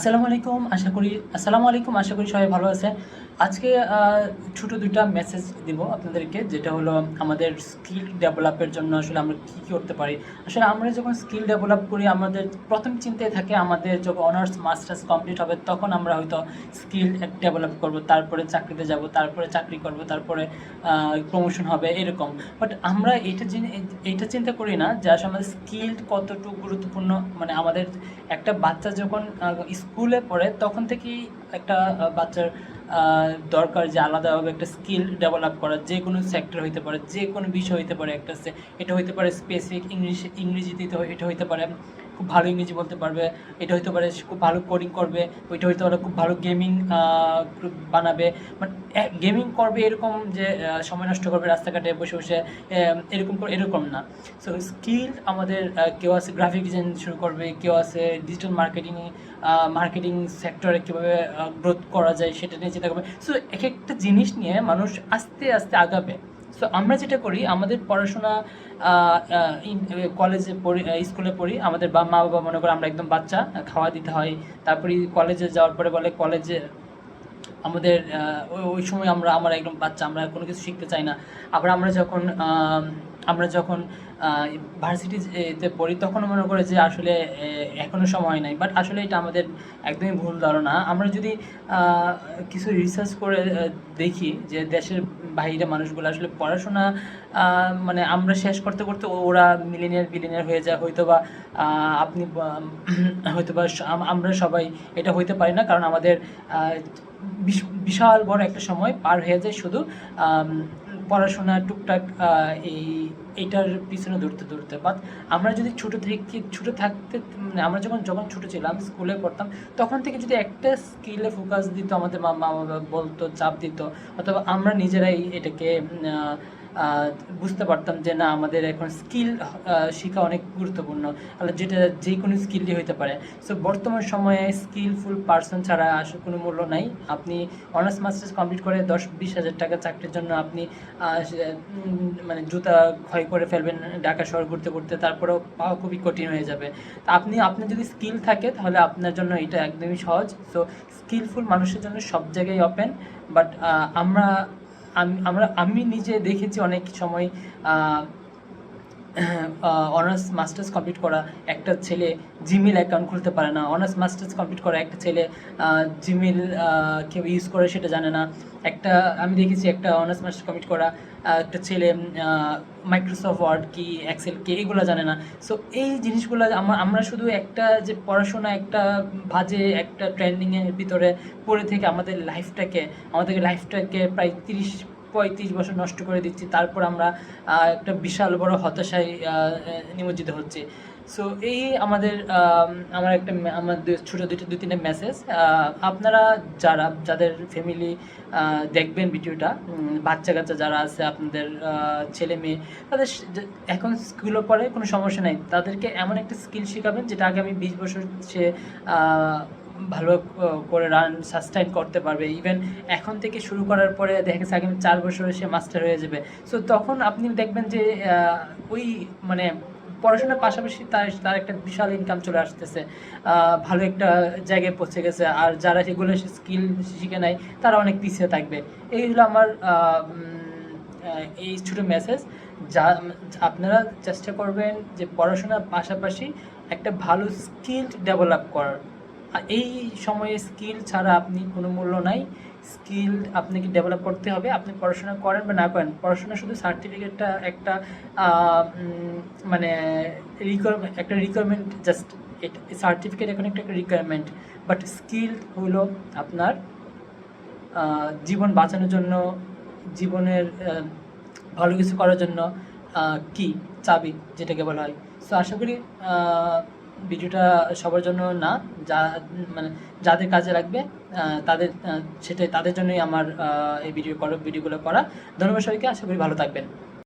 আসসালামু আলাইকুম আশা করি আসসালামু আলাইকুম আশা করি সবাই ভালো আছে। আজকে ছোট দুইটা মেসেজ দিব আপনাদেরকে, যেটা হলো আমাদের স্কিল ডেভেলপের জন্য আসলে আমরা কী কী করতে পারি। আসলে আমরা যখন স্কিল ডেভেলপ করি, আমাদের প্রথম চিন্তায় থাকে আমাদের যখন অনার্স মাস্টার্স কমপ্লিট হবে, তখন আমরা হয়তো স্কিল ডেভেলপ করব, তারপরে চাকরিতে যাব, তারপরে চাকরি করব, তারপরে প্রমোশন হবে, এরকম। বাট আমরা এটা এইটা চিন্তা করি না যে আসলে আমাদের স্কিল কতটুকু গুরুত্বপূর্ণ। মানে আমাদের একটা বাচ্চা যখন স্কুলে পড়ে, তখন থেকেই একটা বাচ্চার দরকার যে আলাদাভাবে একটা স্কিল ডেভেলপ করা, যে কোনো সেক্টর হইতে পারে, যে কোনো বিষয় হইতে পারে একটা এটা হইতে পারে স্পেসিফিক ইংলিশ, ইংরেজিতে এটা হইতে পারে। খুব ভালো ইংরেজি বলতে পারবে, এটা হইতে পারে খুব ভালো কোডিং করবে, ওইটা পারে খুব ভালো গেমিং বানাবে। বাট গেমিং করবে এরকম যে সময় নষ্ট করবে রাস্তাঘাটে বসে বসে এরকম এরকম না। সো স্কিল আমাদের কেউ আছে গ্রাফিক ডিজাইন শুরু করবে, কেউ আছে ডিজিটাল মার্কেটিং মার্কেটিং সেক্টরে কীভাবে গ্রোথ করা যায় সেটা নিয়ে চিন্তা করবে। সো এক একটা জিনিস নিয়ে মানুষ আস্তে আস্তে আগাবে। সো আমরা যেটা করি, আমাদের পড়াশোনা কলেজে পড়ি স্কুলে পড়ি। আমাদের বা মা বাবা মনে করে আমরা একদম বাচ্চা, খাওয়া দিতে হয়। তারপরে কলেজে যাওয়ার পরে বলে কলেজে আমাদের ওই- সময় আমরা আমরা একদম বাচ্চা, আমরা কোনো কিছু শিখতে চাই না। আবার আমরা যখন আমরা যখন ভার্সিটিতে পড়ি তখন মনে করে যে আসলে এ, এখনও সময় নাই। বাট আসলে এটা আমাদের একদমই ভুল ধারণা। আমরা যদি কিছু রিসার্চ করে দেখি যে দেশের বাইরে মানুষগুলো আসলে পড়াশোনা মানে আমরা শেষ করতে করতে ওরা মিলিনিয়ার বিলিনিয়ার হয়ে যায়। হয়তো বা আপনি হয়তো বা আমরা সবাই এটা হইতে পারি না। কারণ আমাদের বিশ- বিশাল বড় একটা সময় পার হয়ে যায় শুধু পড়াশোনা, টুকটাক এই এটার পিছনে দৌড়তে দৌড়তে। বাট আমরা যদি ছোটো থেকে, ছোটো থাকতে মানে আমরা যখন যখন ছোটো ছিলাম, স্কুলে পড়তাম, তখন থেকে যদি একটা স্কিলে ফোকাস দিত, আমাদের মা বাবা বলতো, চাপ দিত, অথবা আমরা নিজেরাই এটাকে বুঝতে পারতাম যে না, আমাদের এখন স্কিল শেখা অনেক গুরুত্বপূর্ণ। তাহলে যেটা, যে কোনো স্কিলই হইতে পারে। সো বর্তমান সময়ে স্কিলফুল পার্সন ছাড়া আসলে কোনো মূল্য নাই। আপনি অনার্স মাস্টার্স কমপ্লিট করে দশ, বিশ হাজার টাকা চাকরির জন্য আপনি মানে জুতা ক্ষয় করে ফেলবেন ঢাকা শহর ঘুরতে ঘুরতে, তারপরেও পাওয়া খুবই কঠিন হয়ে যাবে। তা আপনি আপনার যদি স্কিল থাকে, তাহলে আপনার জন্য এটা একদমই সহজ। সো স্কিলফুল মানুষের জন্য সব জায়গায় ওপেন বাট আমরা আমি আমরা, আমি নিজে দেখেছি অনেক সময় অনার্স মাস্টার্স কমপ্লিট করা একটা ছেলে জিমেল অ্যাকাউন্ট খুলতে পারে না। অনার্স মাস্টার্স কমপ্লিট করা একটা ছেলে জিমেল কেউ ইউজ করে সেটা জানে না। একটা, আমি দেখেছি একটা অনার্স মাস্টার্স কমপ্লিট করা একটা ছেলে মাইক্রোসফট ওয়ার্ড কি এক্সেল কে, এগুলো জানে না। সো এই জিনিসগুলো আমরা আমরা শুধু একটা যে পড়াশোনা, একটা ভাজে একটা ট্রেন্ডিংয়ের ভিতরে পড়ে থেকে আমাদের লাইফটাকে আমাদের লাইফটাকে প্রায় তিরিশ পঁয়ত্রিশ বছর নষ্ট করে দিচ্ছি, তারপর আমরা একটা বিশাল বড় হতাশায় নিমজ্জিত হচ্ছে। সো এই আমাদের আমার একটা আমার ছোটো দুটো দু তিনটে মেসেজ আপনারা যারা, যাদের ফ্যামিলি দেখবেন ভিডিওটা বাচ্চা কাচ্চা যারা আছে, আপনাদের ছেলে মেয়ে, তাদের এখন স্কুলে পড়ে কোনো সমস্যা নাই, তাদেরকে এমন একটা স্কিল শেখাবেন যেটা আগামী বিশ বছর সে ভালো করে রান সাস্টেইন করতে পারবে। ইভেন এখন থেকে শুরু করার পরে দেখা গেছে আগামী চার বছরে সে মাস্টার হয়ে যাবে। সো তখন আপনি দেখবেন যে ওই মানে পড়াশোনার পাশাপাশি তার তার একটা বিশাল ইনকাম চলে আসতেছে। ভালো একটা জায়গায় পৌঁছে গেছে। আর যারা সেগুলো স্কিল শিখে নেয়, তারা অনেক পিছিয়ে থাকবে। এই হলো আমার এই ছোটো মেসেজ যা, আপনারা চেষ্টা করবেন যে পড়াশোনার পাশাপাশি একটা ভালো স্কিল ডেভেলপ করার। এই সময়ে স্কিল ছাড়া আপনি কোনো মূল্য নাই। স্কিল আপনাকে ডেভেলপ করতে হবে? আপনি পড়াশোনা করেন বা না করেন? পড়াশোনা শুধু সার্টিফিকেটটা একটা মানে রিকোয়ারমেন্ট একটা রিকোয়ারমেন্ট জাস্ট সার্টিফিকেট এখন একটা রিকোয়ারমেন্ট বাট স্কিল হলো আপনার জীবন বাঁচানোর জন্য, জীবনের ভালো কিছু করার জন্য কি? চাবি, যেটাকে বলা হয়। সো আশা করি ভিডিওটা সবার জন্য না, যা মানে যাদের কাজে লাগবে তাদের সেটাই, তাদের জন্যই আমার এই ভিডিও করা, ভিডিওগুলো করা। ধন্যবাদ সবাইকে, আশা করি ভালো থাকবেন।